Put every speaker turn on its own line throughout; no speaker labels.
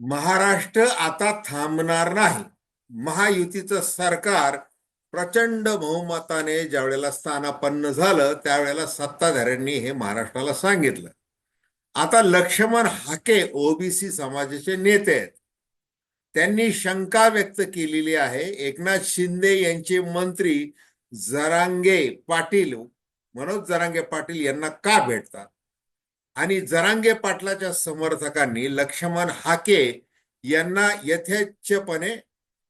महाराष्ट्र आता थांबणार नाही. महायुतीचं सरकार प्रचंड बहुमताने ज्यावेळेला स्थानापन्न झालं त्यावेळेला सत्ताधाऱ्यांनी हे महाराष्ट्राला सांगितलं. आता लक्ष्मण हाके ओबीसी समाजाचे नेते आहेत. त्यांनी शंका व्यक्त केलेली आहे. एकनाथ शिंदे यांचे मंत्री जरांगे पाटील मनोज जरांगे पाटील यांना का भेटतात? आणि जरांगे पाटलाच्या समर्थकांनी लक्ष्मण हाके यांना यथेच्छपणे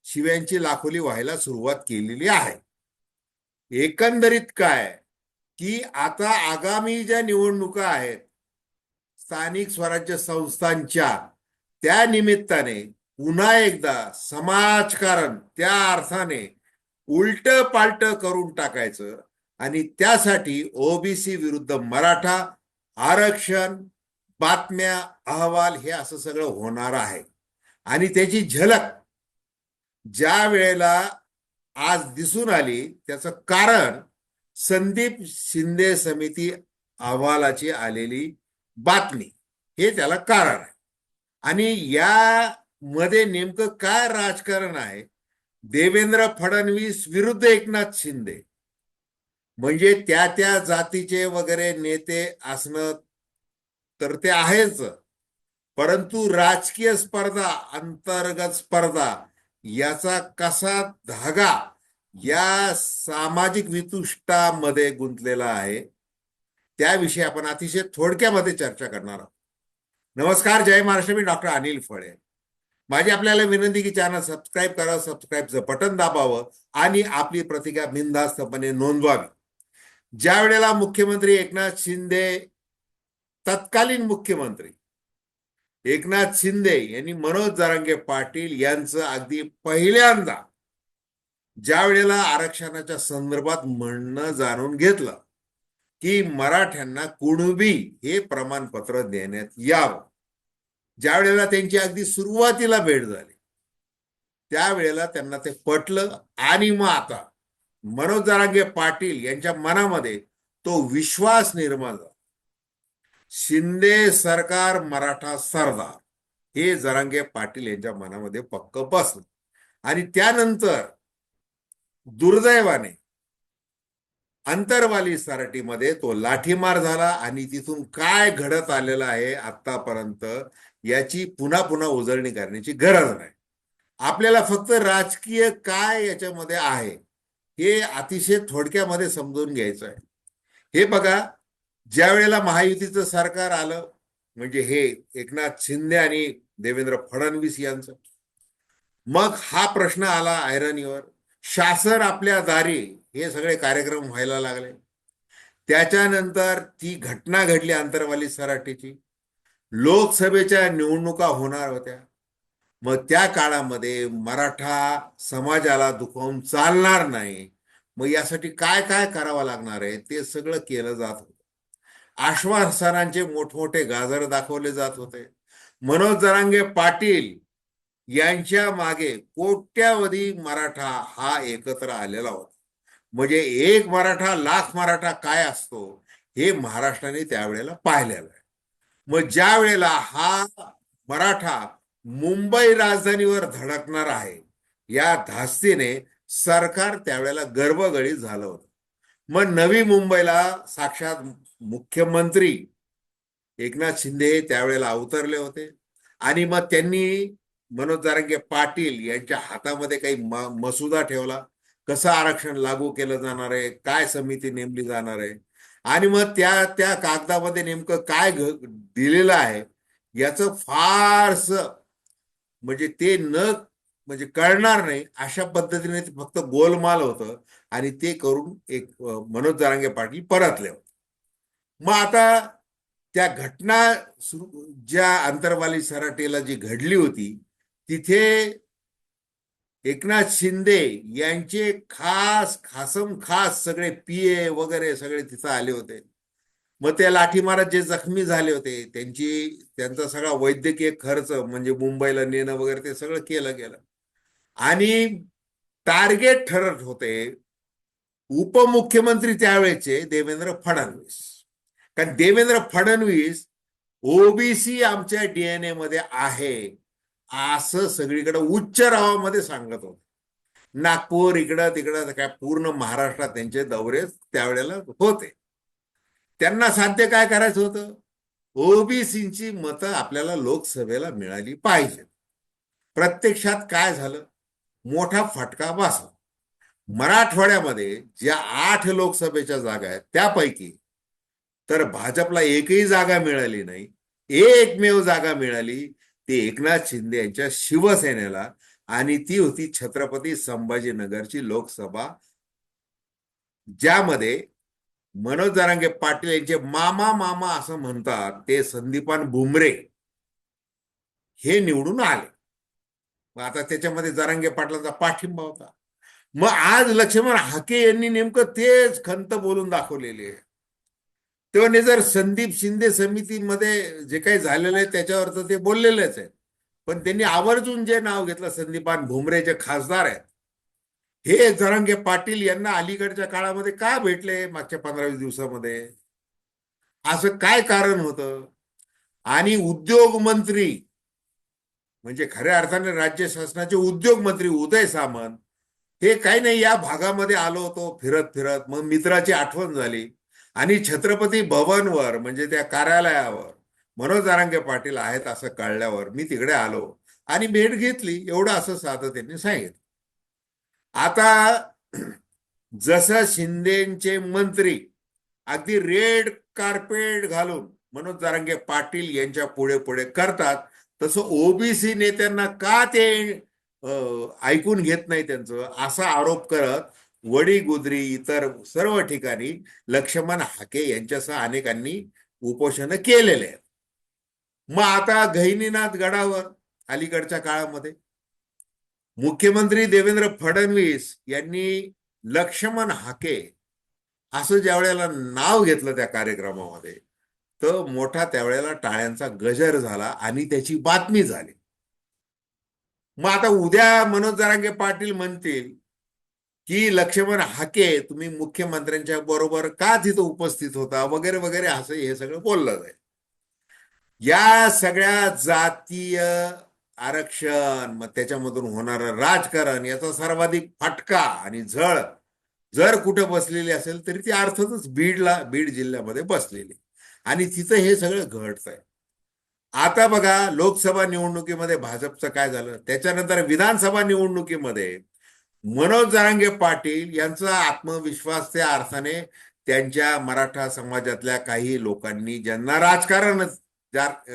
शिव्यांची लाखोली व्हायला सुरुवात केलेली आहे. एकंदरीत काय? की आता आगामी ज्या निवडणुका आहेत स्थानिक स्वराज्य संस्थांच्या त्या निमित्ताने पुन्हा एकदा समाजकारण त्या अर्थाने उलट पालट करून टाकायचं आणि त्यासाठी ओबीसी विरुद्ध मराठा आरक्षण बातम्या अहवाल हे असं सगळं होणार आहे. आणि त्याची झलक ज्या वेळेला आज दिसून आली त्याचं कारण संदीप शिंदे समिती अहवालाची आलेली बातमी. हे त्याला कारण आहे. आणि या मध्ये नेमकं काय राजकारण आहे? देवेंद्र फडणवीस विरुद्ध एकनाथ शिंदे. म्हणजे त्या त्या जातीचे वगैरे नेते असणं तर ते आहेच. परंतु राजकीय स्पर्धा अंतर्गत स्पर्धा याचा कसा धागा या सामाजिक वितुष्टामध्ये गुंतलेला आहे त्याविषयी आपण अतिशय थोडक्यामध्ये चर्चा करणार आहोत. नमस्कार जय महाराष्ट्र. मी डॉक्टर अनिल फळे. माझी आपल्याला विनंती की चॅनल सबस्क्राईब करा सबस्क्राईबचं बटन दाबावं आणि आपली प्रतिक्रिया बिनधास्तपणे नोंदवावी. ज्या वेळेला मुख्यमंत्री एकनाथ शिंदे तत्कालीन मुख्यमंत्री एकनाथ शिंदे यांनी मनोज जरांगे पाटील यांचं अगदी पहिल्यांदा ज्या वेळेला आरक्षणाच्या संदर्भात म्हणणं जाणून घेतलं की मराठ्यांना कुणबी हे प्रमाणपत्र देण्यात यावं. ज्या वेळेला त्यांची अगदी सुरुवातीला भेट झाली त्यावेळेला त्यांना ते पटलं आणि मग आता मनोज जरांगे पाटील यांच्या मनामध्ये तो विश्वास निर्माण झाला. शिंदे सरकार मराठा सरदार. हे जरांगे पाटील यांच्या मनामध्ये पक्क बसलं. आणि त्यानंतर दुर्दैवाने अंतरवाली सराटीमध्ये तो लाठीमार झाला आणि तिथून काय घडत आलेलं आहे आतापर्यंत याची पुन्हा पुन्हा उजळणी करण्याची गरज नाही. आपल्याला फक्त राजकीय काय याच्यामध्ये आहे? हे अतिशय थोडक्यामध्ये समजून घ्यायचं आहे. हे बघा ज्या वेळेला महायुतीचं सरकार आलं म्हणजे हे एकनाथ शिंदे आणि देवेंद्र फडणवीस यांचं मग हा प्रश्न आला आयरनीवर शासन आपल्या दारी हे सगळे कार्यक्रम व्हायला लागले. त्याच्यानंतर ती घटना घडली आंतरवाली सराटीची. लोकसभेच्या निवडणुका होणार होत्या. मग त्या काळामध्ये मराठा समाजाला दुखावून चालणार नाही. मग यासाठी काय काय करावं लागणार आहे? ते सगळं केलं जात होतं. आश्वासनांचे मोठमोठे गाजर दाखवले जात होते. मनोज जरांगे पाटील यांच्या मागे कोट्यावधी मराठा हा एकत्र आलेला होता. म्हणजे एक मराठा लाख मराठा काय असतो हे महाराष्ट्राने त्यावेळेला पाहिलेलं आहे. मग ज्या वेळेला हा मराठा मुंबई राजधानीवर धडकणार आहे. या धास्तीने सरकार त्यावेळेला गर्भगळीत झालं होतं. मग नवी मुंबईला साक्षात मुख्यमंत्री एकनाथ शिंदे हे त्यावेळेला अवतरले होते. आणि मग त्यांनी मनोज जारंगे पाटील यांच्या हातामध्ये काही मसुदा ठेवला. कसं आरक्षण लागू केलं जाणार आहे? काय समिती नेमली जाणार आहे? आणि मग त्या त्या कागदामध्ये नेमकं काय दिलेलं आहे? याचं फारसं म्हणजे ते न म्हणजे कळणार नाही अशा पद्धतीने फक्त गोलमाल होतं आणि ते करून एक मनोज जारांगे पाटील परतले होते. मग आता त्या घटना ज्या अंतरवाली सराटेला जी घडली होती तिथे एकनाथ शिंदे यांचे खास खासम खास सगळे पीए वगैरे सगळे तिथं आले होते. मग त्या लाठीमारात जे जखमी झाले होते त्यांची त्यांचा सगळा वैद्यकीय खर्च म्हणजे मुंबईला नेणं वगैरे ते सगळं केलं गेलं आणि टार्गेट ठरत होते उपमुख्यमंत्री त्यावेळेचे देवेंद्र फडणवीस. कारण देवेंद्र फडणवीस ओबीसी आमच्या डीएनए मध्ये आहे असं सगळीकडे उच्च रावामध्ये सांगत होते. नागपूर इकडं तिकडं काय पूर्ण महाराष्ट्रात त्यांचे दौरे त्यावेळेला होते. त्यांना साध्य काय करायचं होतं? ओबीसीची मतं आपल्याला लोकसभेला मिळाली पाहिजे. प्रत्यक्षात काय झालं? मोठा फटका बसला. मराठवाड्यामध्ये ज्या आठ लोकसभेच्या जागा आहेत त्यापैकी तर भाजपला एकही जागा मिळाली नाही. एकमेव जागा मिळाली ती एकनाथ शिंदे यांच्या शिवसेनेला आणि ती होती छत्रपती संभाजीनगरची लोकसभा ज्यामध्ये मनोज जरांगे पाटील यांचे मामा मामा असं म्हणतात ते संदीपान भुमरे हे निवडून आले. मग आता त्याच्यामध्ये जरांगे पाटलांचा पाठिंबा होता. मग आज लक्ष्मण हाके यांनी नेमकं तेच खंत बोलून दाखवलेली आहे तेव्हा जर संदीप शिंदे समितीमध्ये जे काही झालेलं आहे त्याच्यावर तर ते बोललेलेच आहे पण त्यांनी आवर्जून जे नाव घेतलं संदीपान भुमरे जे खासदार आहेत हे जरांगे पाटील यांना अलीकडच्या काळामध्ये का भेटले मागच्या पंधरा वीस दिवसामध्ये? असं काय कारण होतं? आणि उद्योग मंत्री म्हणजे खऱ्या अर्थाने राज्य शासनाचे उद्योग मंत्री उदय सामंत हे काही नाही या भागामध्ये आलो होतो फिरत फिरत मग मित्राची आठवण झाली. आणि छत्रपती भवनवर म्हणजे त्या कार्यालयावर मनोज दारांगे पाटील आहेत असं कळल्यावर मी तिकडे आलो. आणि भेट घेतली एवढं असं साधं त्यांनी सांगितलं. आता जसं शिंदेचे मंत्री अगदी रेड कार्पेट घालून मनोज दारांगे पाटील यांच्या पुढे पुढे करतात तसं ओबीसी नेत्यांना का ते ऐकून घेत नाही त्यांचं? असा आरोप करत वडी गुदरी इतर सर्व ठिकाणी लक्ष्मण हाके यांच्यासह अनेकांनी उपोषण केलेले आहेत. मग आता गहिनीनाथ गडावर अलीकडच्या काळामध्ये मुख्यमंत्री देवेंद्र फडणवीस यांनी लक्ष्मण हाके असं ज्या वेळेला नाव घेतलं त्या कार्यक्रमामध्ये तर मोठा त्यावेळेला टाळ्यांचा गजर झाला आणि त्याची बातमी झाली. मग आता उद्या मनोज जरांगे पाटील म्हणतील की लक्ष्मण हाके तुम्ही मुख्यमंत्र्यांच्या बरोबर का तिथं उपस्थित होता? वगैरे वगैरे असं हे सगळं बोललं जाईल. या सगळ्या जातीय आरक्षण मग त्याच्यामधून होणारं राजकारण याचा सर्वाधिक फटका आणि झळ जर कुठं बसलेली असेल तरी ती अर्थातच बीडला बीड जिल्ह्यामध्ये बसलेली. आणि तिथं हे सगळं घडत आहे आता बघा लोकसभा निवडणुकीमध्ये भाजपचं काय झालं? त्याच्यानंतर विधानसभा निवडणुकीमध्ये मनोज जरांगे पाटील यांचा आत्मविश्वास त्या अर्थाने त्यांच्या मराठा समाजातल्या काही लोकांनी ज्यांना राजकारण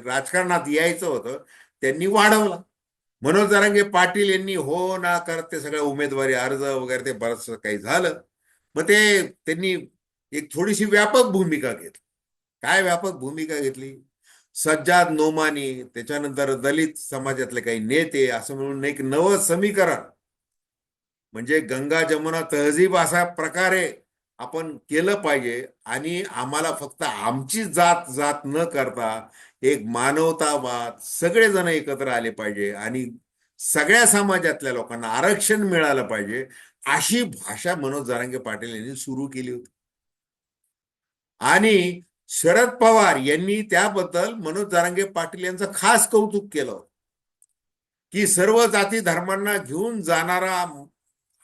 राजकारणात यायचं होतं त्यांनी वाढवला. मनोज जरांगे पाटील यांनी हो ना करत ते सगळं उमेदवारी अर्ज वगैरे ते बरंच काही झालं. मग ते त्यांनी एक थोडीशी व्यापक भूमिका घेतली. काय व्यापक भूमिका घेतली? सज्जाद नोमानी त्याच्यानंतर दलित समाजातले काही नेते असं म्हणून एक नवं समीकरण. म्हणजे गंगा जमुना तहजीब अशा प्रकारे आपण केलं पाहिजे आणि आम्हाला फक्त आमची जात जात न करता एक मानवतावाद सगळेजण एकत्र आले पाहिजे आणि सगळ्या समाजातल्या लोकांना आरक्षण मिळालं पाहिजे अशी भाषा मनोज जारांगे पाटील यांनी सुरू केली होती. आणि शरद पवार यांनी त्याबद्दल मनोज जारांगे पाटील यांचं खास कौतुक केलं की सर्व जाती धर्मांना घेऊन जाणारा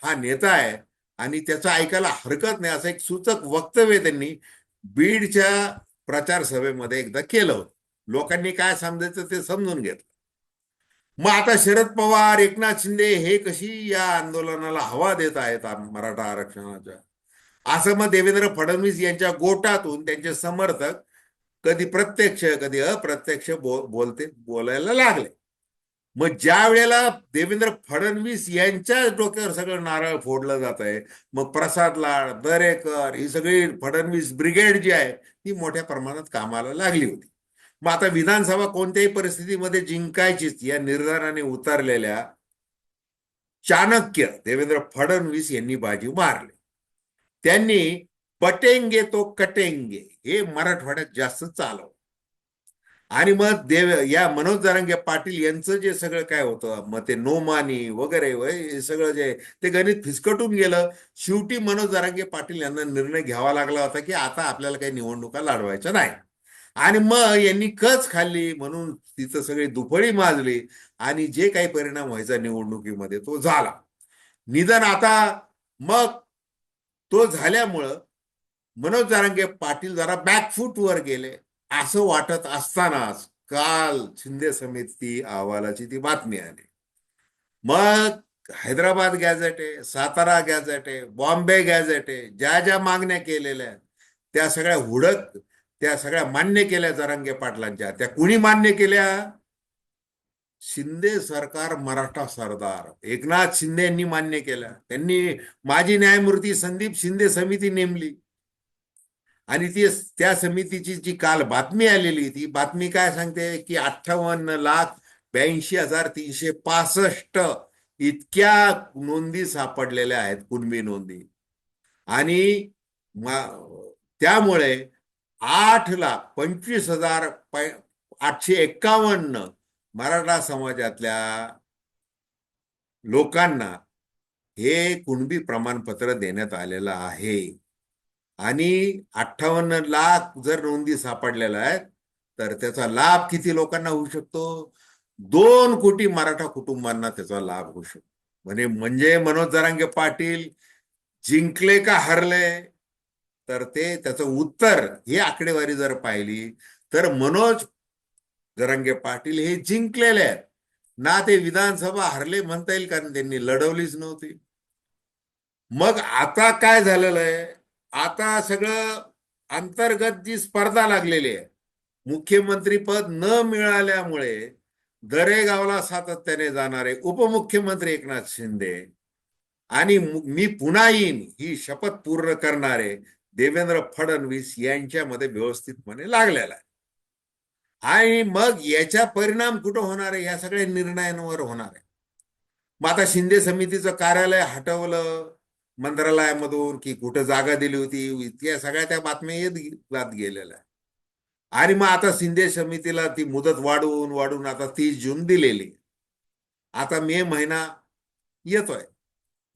हा नेता आहे आणि त्याचं ऐकायला हरकत नाही असं एक सूचक वक्तव्य त्यांनी बीडच्या प्रचार सभेमध्ये एकदा केलं होतं. लोकांनी काय समजायचं ते समजून घेतलं. मग आता शरद पवार एकनाथ शिंदे हे कशी या आंदोलनाला हवा देत आहेत मराठा आरक्षणाच्या? असं मग देवेंद्र फडणवीस यांच्या गोटातून त्यांचे समर्थक कधी प्रत्यक्ष कधी अप्रत्यक्ष बो बोलते बोलायला लागले. मग ज्या वेळेला देवेंद्र फडणवीस यांच्या डोक्यावर सगळं नारळ फोडलं जात आहे मग प्रसाद लाड दरेकर ही सगळी फडणवीस ब्रिगेड जी आहे ती मोठ्या प्रमाणात कामाला लागली होती. मग आता विधानसभा कोणत्याही परिस्थितीमध्ये जिंकायचीच या निर्धाराने उतरलेल्या चाणक्य देवेंद्र फडणवीस यांनी बाजी मारली. त्यांनी पटेंगे तो कटेंगे हे मराठवाड्यात जास्त चालव आणि मग देव या मनोज जरांगे पाटील यांचं जे सगळं काय होतं मग ते नोमानी वगैरे हे सगळं जे ते गणित फिसकटून गेलं. शेवटी मनोज जरांगे पाटील यांना निर्णय घ्यावा लागला होता की आता आपल्याला काही निवडणुका लढवायच्या नाही. आणि मग यांनी कच खाल्ली म्हणून तिथं सगळी दुफळी माजली आणि जे काही परिणाम व्हायचा निवडणुकीमध्ये तो झाला. निदान आता मग तो झाल्यामुळं मनोज जारंगे पाटील जरा बॅकफूटवर गेले. असं वाटत असतानाच काल शिंदे समिती अहवालाची ती बातमी आली. मग हैदराबाद गॅझेट आहे सातारा गॅझेट आहे बॉम्बे गॅझेट आहे ज्या ज्या मागण्या केलेल्या त्या सगळ्या हुडक त्या सगळ्या मान्य केल्या जरांगे पाटलांच्या. त्या कुणी मान्य केल्या? शिंदे सरकार मराठा सरदार. एकनाथ शिंदे यांनी मान्य केल्या. त्यांनी माजी न्यायमूर्ती संदीप शिंदे समिती नेमली. आणि ती त्या समितीची जी काल बातमी आलेली ती बातमी काय सांगते? की अठ्ठावन्न लाख ब्याऐंशी हजार तीनशे पासष्ट इतक्या नोंदी सापडलेल्या आहेत कुणबी नोंदी. आणि त्यामुळे आठ लाख पंचवीस हजार आठशे एक्कावन्न मराठा समाजातल्या लोकांना हे कुणबी प्रमाणपत्र देण्यात आलेलं आहे. आणि अठ्ठावन्न लाख जर नोंदी सापडलेल्या आहेत तर त्याचा लाभ किती लोकांना होऊ शकतो? दोन कोटी मराठा कुटुंबांना त्याचा लाभ होऊ शकतो. म्हणजे म्हणजे मनोज जरांगे पाटील जिंकले का हरले? तर ते त्याचं उत्तर ही आकडेवारी जर पाहिली तर मनोज जरांगे पाटील हे जिंकलेले आहेत. ना ते विधानसभा हरले म्हणता येईल कारण त्यांनी लढवलीच नव्हती. मग आता काय झालेलं आहे? आता सगळं अंतर्गत जी स्पर्धा लागलेली आहे मुख्यमंत्री पद न मिळाल्यामुळे दरेगावला सातत्याने जाणारे उपमुख्यमंत्री एकनाथ शिंदे आणि मी पुन्हा येईन ही शपथ पूर्ण करणारे देवेंद्र फडणवीस यांच्यामध्ये व्यवस्थितपणे लागलेला आहे. आणि मग याचा परिणाम कुठं होणार आहे? या सगळ्या निर्णयांवर होणार आहे. मग आता शिंदे समितीचं कार्यालय हटवलं मंत्रालयामधून की कुठं जागा दिली होती? इतक्या सगळ्या त्या बातम्या येत जात गेलेल्या आणि मग आता शिंदे समितीला ती मुदत वाढवून वाढवून आता तीस जून दिलेली आता मे महिना येतोय.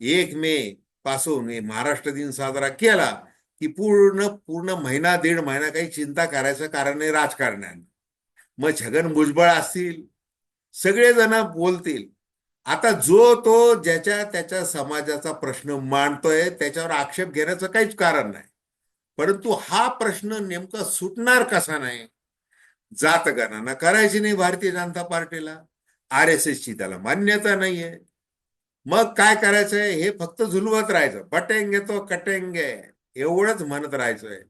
एक मे पासून हे महाराष्ट्र दिन साजरा केला. की पूर्ण पूर्ण महिना दीड महिना काही चिंता करायचं कारण नाही राजकारण्यानं. मग छगन भुजबळ असतील सगळेजण बोलतील. आता जो तो ज्याच्या त्याच्या समाजाचा प्रश्न मांडतोय त्याच्यावर आक्षेप घेण्याचं काहीच कारण नाही. परंतु हा प्रश्न नेमका सुटणार कसा नाही जात गणना करायची नाही भारतीय जनता पार्टीला. आर एस एसची त्याला मान्यता नाहीये. मग काय करायचंय हे फक्त झुलवत राहायचं. पटेंगे तो कटेंगे. एवढंच म्हणत राहायचंय.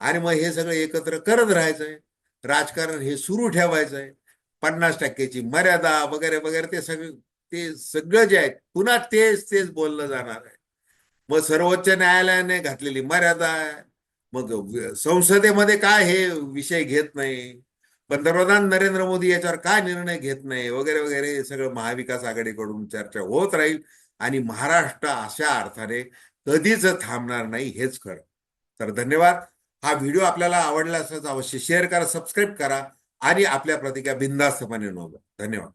आणि मग हे सगळं एकत्र करत राहायचंय. राजकारण हे सुरू ठेवायचंय. पन्नास टक्क्याची मर्यादा वगैरे वगैरे ते सगळं ते सगळं जे आहे पुन्हा तेच तेच बोललं जाणार आहे. मग सर्वोच्च न्यायालयाने घातलेली मर्यादा आहे. मग संसदेमध्ये काय हे विषय घेत नाही. पंतप्रधान नरेंद्र मोदी याच्यावर काय निर्णय घेत नाही? वगैरे वगैरे हे सगळं महाविकास आघाडीकडून चर्चा होत राहील. आणि महाराष्ट्र अशा अर्थाने कधीच थांबणार नाही हेच खरं. तर धन्यवाद. हा व्हिडिओ आपल्याला आवडला असल्याचं अवश्य शेअर करा सबस्क्राईब करा आणि आपल्या प्रतिक्रिया बिंदास्तपणे नोंदवा. धन्यवाद.